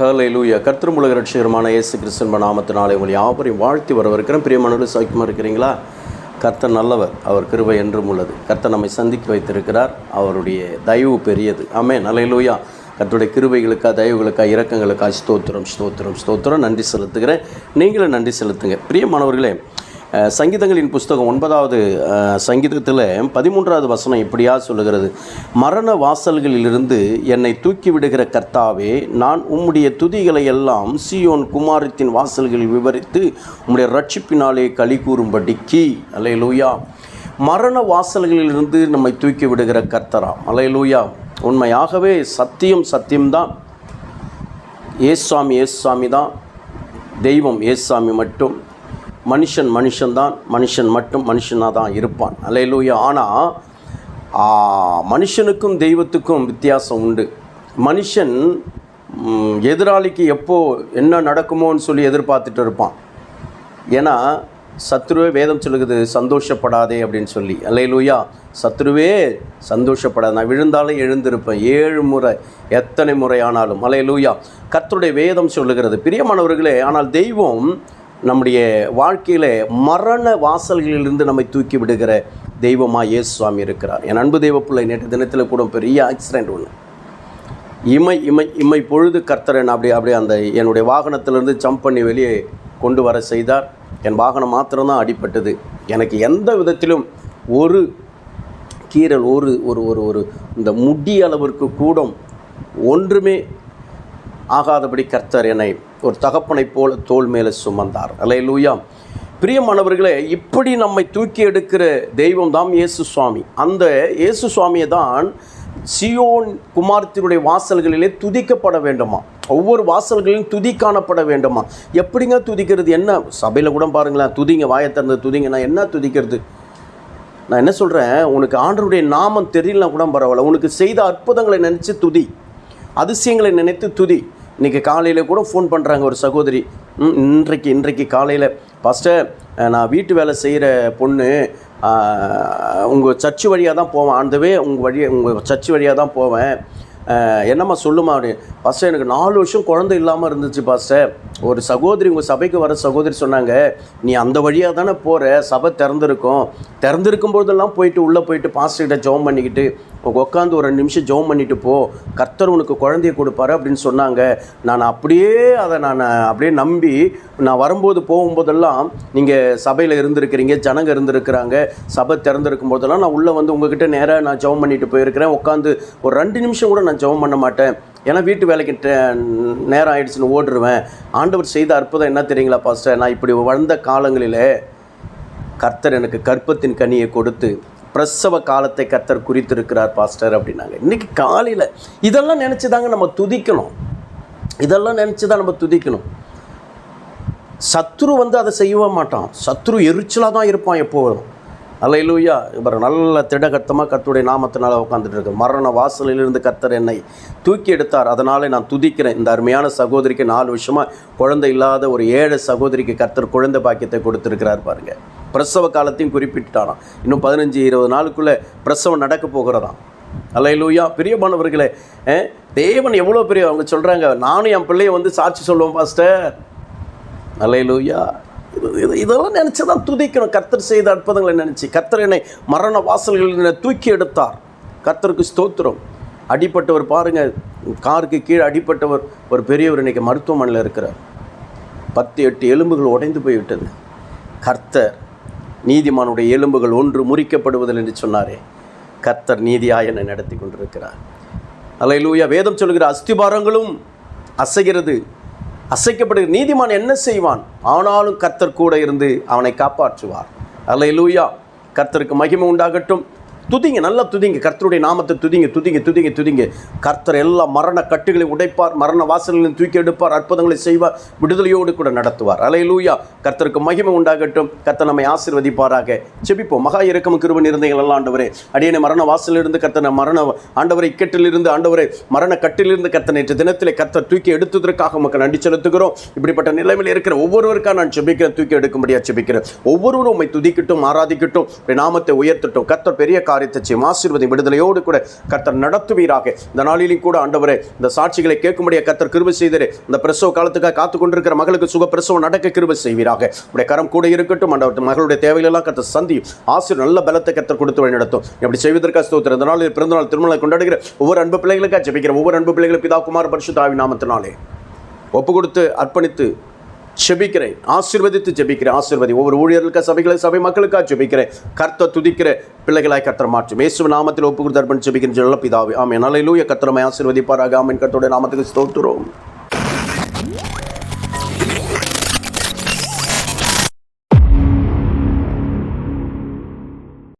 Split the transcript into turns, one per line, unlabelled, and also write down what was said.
ஹalleluya கர்த்தமுலக ரட்சகரமான இயேசு கிறிஸ்தன் நாமத்தினாலே உங்களை யாவரையும் வாழ்த்தி வரவிருக்கிறேன் பிரியமானவர்கள் சௌக்கியமாக இருக்கிறீங்களா? கர்த்தர் நல்லவர் அவர் கிருபை என்றும் உள்ளது. கர்த்தர் நம்மை சந்திக்க வைத்திருக்கிறார் அவருடைய தயவு பெரியது. ஆமே ஹalleluya கர்த்தருடைய கிருபைகளுக்காக தயவுகளுக்காக இரக்கங்களுக்கா ஸ்தோத்திரம் ஸ்தோத்திரம் ஸ்தோத்திரம். நன்றி செலுத்துகிறேன். நீங்களும் நன்றி செலுத்துங்க. பிரியமானவர்களே சங்கீதங்களின் புஸ்தகம் ஒன்பதாவது சங்கீதத்தில் பதிமூன்றாவது வசனம் இப்படியா சொல்லுகிறது. மரண வாசல்களிலிருந்து என்னை தூக்கி விடுகிற கர்த்தாவே நான் உம்முடைய துதிகளை எல்லாம் சியோன் குமாரத்தின் வாசல்களில் விவரித்து உம்முடைய ரட்சிப்பினாலே களி கூறும்படிக்கு. அலையலூயா மரண வாசல்களிலிருந்து நம்மை தூக்கி விடுகிற கர்த்தரா. அலையலூயா உண்மையாகவே சத்தியம் சத்தியம்தான். ஏசுவாமி ஏசாமி தான் தெய்வம் ஏசாமி மட்டும். மனுஷன் மனுஷன்தான் மனுஷன் மட்டும் மனுஷனாக தான் இருப்பான் அலையலூயா ஆனால் மனுஷனுக்கும் தெய்வத்துக்கும் வித்தியாசம் உண்டு. மனுஷன் எதிராளிக்கு எப்போ என்ன நடக்குமோன்னு சொல்லி எதிர்பார்த்துட்டு இருப்பான். ஏன்னா சத்ருவே வேதம் சொல்லுகிறது சந்தோஷப்படாதே அப்படின்னு சொல்லி. அல்லையிலூயா சத்ருவே சந்தோஷப்படாது நான் விழுந்தாலும் எழுந்திருப்பேன் ஏழு முறை எத்தனை முறை ஆனாலும். அல்லையிலூயா கர்த்தருடைய வேதம் சொல்லுகிறது பிரியமானவர்களே ஆனால் தெய்வம் நம்முடைய வாழ்க்கையில் மரண வாசல்களிலிருந்து நம்மை தூக்கி விடுகிற தெய்வமாக இயேசு சுவாமி இருக்கிறார். என் அன்பு தெய்வ பிள்ளை நேற்று தினத்தில் கூட பெரிய ஆக்சிடெண்ட் ஒன்று இமை இமை இமை பொழுது கர்த்தர் நான் அப்படியே அப்படியே அந்த என்னுடைய வாகனத்திலிருந்து ஜம்ப் பண்ணி வெளியே கொண்டு வர செய்தார். என் வாகனம் மாத்திரம்தான் அடிப்பட்டது எனக்கு எந்த விதத்திலும் ஒரு கீறல் ஒரு ஒரு ஒரு ஒரு இந்த முடி அளவிற்கு கூடம் ஒன்றுமே ஆகாதபடி கர்த்தர் என்னை ஒரு தகப்பனைப் போல தோல் மேலே சுமந்தார். அல்லேலூயா. பிரியமானவர்களே இப்படி நம்மை தூக்கி எடுக்கிற தெய்வம் தான் இயேசு சுவாமி. அந்த இயேசு சுவாமியை தான் சியோன் குமாரத்தினுடைய வாசல்களிலே துதிக்கப்பட வேண்டுமா? ஒவ்வொரு வாசல்களிலும் துதி காணப்பட வேண்டுமா? எப்படிங்க துதிக்கிறது? என்ன? சபையில் கூட பாருங்களேன் துதிங்க வாயத்திறந்து துதிங்க நான் என்ன துதிக்கிறது? நான் என்ன சொல்கிறேன் உனக்கு ஆண்டருடைய நாமம் தெரியலனா கூட பரவாயில்ல. உனக்கு செய்த அற்புதங்களை நினச்சி துதி. அதிசயங்களை நினைத்து துதி. இன்றைக்கி காலையில் கூட ஃபோன் பண்ணுறாங்க ஒரு சகோதரி. ம், இன்றைக்கு இன்றைக்கு காலையில். ஃபஸ்ட்டு நான் வீட்டு வேலை செய்கிற பொண்ணு உங்கள் சர்ச்சு வழியாக தான் போவேன். ஆண்டவே உங்கள் வழி உங்கள் சர்ச்சு வழியாக தான் போவேன். என்னம்மா சொல்லுமா அப்படி. ஃபஸ்ட்டு எனக்கு நாலு வருஷம் குழந்தை இல்லாமல் இருந்துச்சு பாஸ்டர் ஒரு சகோதரி உங்கள் சபைக்கு வர சகோதரி சொன்னாங்க நீ அந்த வழியாக தானே போகிற சபை திறந்துருக்கும். திறந்துருக்கும் போதெல்லாம் போயிட்டு உள்ளே போயிட்டு பாஸ்டர்கிட்ட ஜெபம் பண்ணிக்கிட்டு உட்காந்து ஒரு ரெண்டு நிமிஷம் ஜெபம் பண்ணிட்டு போ. கர்த்தர் உனக்கு குழந்தைய கொடுப்பாரு அப்படின்னு சொன்னாங்க. நான் அப்படியே அதை நான் அப்படியே நம்பி நான் வரும்போது போகும்போதெல்லாம் நீங்கள் சபையில் இருந்திருக்கிறீங்க ஜனங்க இருந்திருக்கிறாங்க சபை திறந்திருக்கும் போதெல்லாம் நான் உள்ளே வந்து உங்ககிட்ட நேராக நான் ஜெபம் பண்ணிட்டு போயிருக்கிறேன். உட்காந்து ஒரு ரெண்டு நிமிஷம் கூட நான் ஜெபம் பண்ண மாட்டேன். ஏன்னா வீட்டு வேலைக்கு டே- நேரம் ஆயிடுச்சுன்னு ஓடுருவேன். ஆண்டவர் செய்த அற்புதம் என்ன தெரியுங்களா பாஸ்டர்? நான் இப்படி வளர்ந்த காலங்களிலே கர்த்தர் எனக்கு கற்பத்தின் கனியை கொடுத்து பிரசவ காலத்தை கத்தர் குறித்திருக்கிறார் பாஸ்டர் அப்படின்னாங்க. இன்னைக்கு காலையில் இதெல்லாம் நினச்சி தாங்க நம்ம துதிக்கணும். இதெல்லாம் நினச்சி தான் நம்ம துதிக்கணும். சத்ரு வந்து அதை செய்யவே மாட்டான். சத்ரு எரிச்சலாக தான் இருப்பான் எப்போதும். அல்லையிலூயா இவர் நல்ல திடகத்தமாக கர்த்தருடைய நாமத்தினால உட்காந்துட்டு இருக்கு மரண வாசலிலிருந்து கத்தர் என்னை தூக்கி எடுத்தார். அதனால் நான் துதிக்கிறேன். இந்த அருமையான சகோதரிக்கு நாலு வருஷமாக குழந்தை இல்லாத ஒரு ஏழை சகோதரிக்கு கர்த்தர் குழந்தை பாக்கியத்தை கொடுத்துருக்கிறார் பாருங்கள் பிரசவ காலத்தையும் குறிப்பிட்டாராம் இன்னும் பதினஞ்சு இருபது நாளுக்குள்ளே பிரசவம் நடக்க போகிறதாம். அல்லையிலூயா பிரியமானவர்களே தேவன் எவ்வளோ பெரிய அவங்க சொல்கிறாங்க நானும் என் பிள்ளைய வந்து சாட்சி சொல்லுவோம் பாஸ்டர். அல்லையிலூயா இது இது இதெல்லாம் நினச்சி தான் துதிக்கணும். கர்த்தர் செய்த அற்புதங்களை நினச்சி. கர்த்தர் என்னை மரண வாசல்களில் என்னை தூக்கி எடுத்தார். கர்த்தருக்கு ஸ்தோத்திரம். அடிப்பட்டவர் பாருங்கள் காருக்கு கீழே அடிப்பட்டவர் ஒரு பெரியவர் இன்னைக்கு மருத்துவமனையில் இருக்கிறார். பத்து எட்டு எலும்புகள் உடைந்து போய்விட்டது. கர்த்தர் நீதிமானுடைய எலும்புகள் ஒன்று முறிக்கப்படுவதில் என்று சொன்னாரே. கர்த்தர் நீதியாய் என்னை நடத்தி கொண்டிருக்கிறார். அலையிலூயா. வேதம் சொல்கிற அஸ்திபாரங்களும் அசைகிறது. அசைக்கப்படுகிற நீதிமான் என்ன செய்வான்? ஆனாலும் கர்த்தர் கூட இருந்து அவனை காப்பாற்றுவார். அலையிலூயா. கர்த்தருக்கு மகிமை உண்டாகட்டும். துதிங்க நல்லா துதிங்க. கர்த்தருடைய நாமத்தை துதிங்க துதிங்க துதிங்க துதிங்க. கர்த்தர் எல்லா மரண கட்டுகளை உடைப்பார் மரண வாசல்களில் தூக்கி எடுப்பார் அற்புதங்களை செய்வார் விடுதலையோடு கூட நடத்துவார். அலை லூயா கர்த்தருக்கு மகிமை உண்டாகட்டும். கர்த்தர் நம்மை ஆசீர்வதிப்பாராக. செபிப்போம் மகா இறக்கம் கிருபன் இருந்தீங்கள் எல்லாம் ஆண்டவரே. அடியனை மரண வாசலிலிருந்து கர்த்தனை மரண ஆண்டவரை இக்கட்டிலிருந்து ஆண்டவரை மரண கட்டிலிருந்து கர்த்தனை நேற்று தினத்திலே கர்த்தர் தூக்கி எடுத்ததற்காக மக்கள் நன்றி செலுத்துகிறோம். இப்படிப்பட்ட நிலைமையில் இருக்கிற ஒவ்வொருவருக்காக நான் செபிக்கிறேன் தூக்கி எடுக்கும்படியாக செபிக்கிறேன் ஒவ்வொருவரும் உண்மை துதிக்கட்டும் ஆராதிக்கட்டும். நாமத்தை உயர்த்தட்டும். கர்த்தர் பெரிய காரியம் காரியத்தை செய்யும் ஆசீர்வதி விடுதலையோடு கூட கர்த்தர் நடத்துவீராக. இந்த நாளிலும் கூட ஆண்டவரே இந்த சாட்சிகளை கேட்கும்படியாக கர்த்தர் கிருபை செய்தரே. இந்த பிரசவ காலத்துக்காக காத்து கொண்டிருக்கிற மகளுக்கு சுக பிரசவம் நடக்க கிருபை செய்வீராக. உடைய கரம் கூட இருக்கட்டும் ஆண்டவர் மகளுடைய தேவைகளெல்லாம் கர்த்தர் சந்தியும். ஆசிரியர் நல்ல பலத்தை கர்த்தர் கொடுத்து வழி நடத்தும் இப்படி செய்வதற்காக ஸ்தோத்திரம். இந்த நாளில் பிறந்தநாள் திருமணம் கொண்டாடுகிற ஒவ்வொரு அன்பு பிள்ளைகளுக்காக ஜெபிக்கிற ஒவ்வொரு அன்பு பிள்ளைகளும் பிதா குமார் பரிசு தாவி நாமத்தினாலே. ஒப்பு கொடுத்து அர்ப்பணித்து ஜெபிக்கிறேன். ஆசீர்வதித்து ஜெபிக்கிறேன். ஆசீர்வதி ஒவ்வொரு ஊழியர்களுக்கு சபைகளை சபை மக்களுக்காக ஜெபிக்கிறேன். கர்த்த துதிக்கிற பிள்ளைகளாய் கர்த்தர் மாற்றும். இயேசு நாமத்தில் ஒப்பு கொடுத்து ஜெபிக்கிற ஜெல்ல பிதாவே. ஆமே நல்ல லூய கர்த்தரமை ஆசீர்வதிப்பாராக. ஆமென். கர்த்தருடைய நாமத்துக்கு ஸ்தோத்திரம்.